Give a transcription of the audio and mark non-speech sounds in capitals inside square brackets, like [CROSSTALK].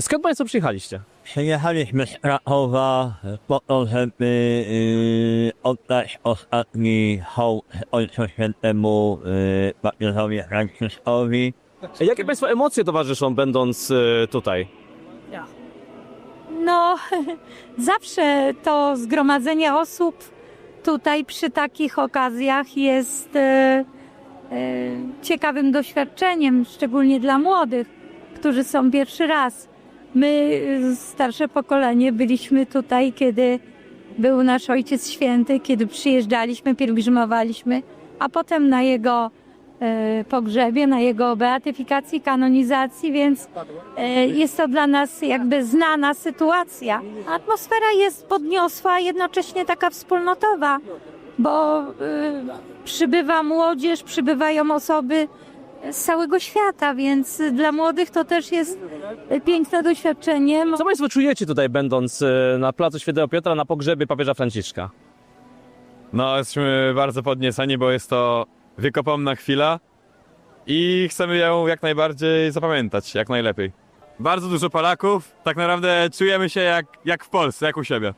Skąd Państwo przyjechaliście? Przyjechaliśmy z Krakowa po to, żeby y, oddać ostatni hołd Ojcu Świętemu y, papieżowi Franciszkowi. Jakie Państwo emocje towarzyszą, będąc e, tutaj? No, [LAUGHS] zawsze to zgromadzenie osób tutaj przy takich okazjach jest e, e, ciekawym doświadczeniem, szczególnie dla młodych, którzy są pierwszy raz. My, e, starsze pokolenie, byliśmy tutaj, kiedy był nasz Ojciec Święty, kiedy przyjeżdżaliśmy, pielgrzymowaliśmy, a potem na jego e, pogrzebie, na jego beatyfikacji, kanonizacji, więc E, Jest to dla nas jakby znana sytuacja. Atmosfera jest podniosła, a jednocześnie taka wspólnotowa, bo y, przybywa młodzież, przybywają osoby z całego świata, więc dla młodych to też jest piękne doświadczenie. Co Państwo czujecie tutaj, będąc e, na placu Świętego Piotra na pogrzebie papieża Franciszka? No, jesteśmy bardzo podnieceni, bo jest to wiekopomna chwila i chcemy ją jak najbardziej zapamiętać, jak najlepiej. Bardzo dużo Polaków, tak naprawdę czujemy się jak, jak w Polsce, jak u siebie.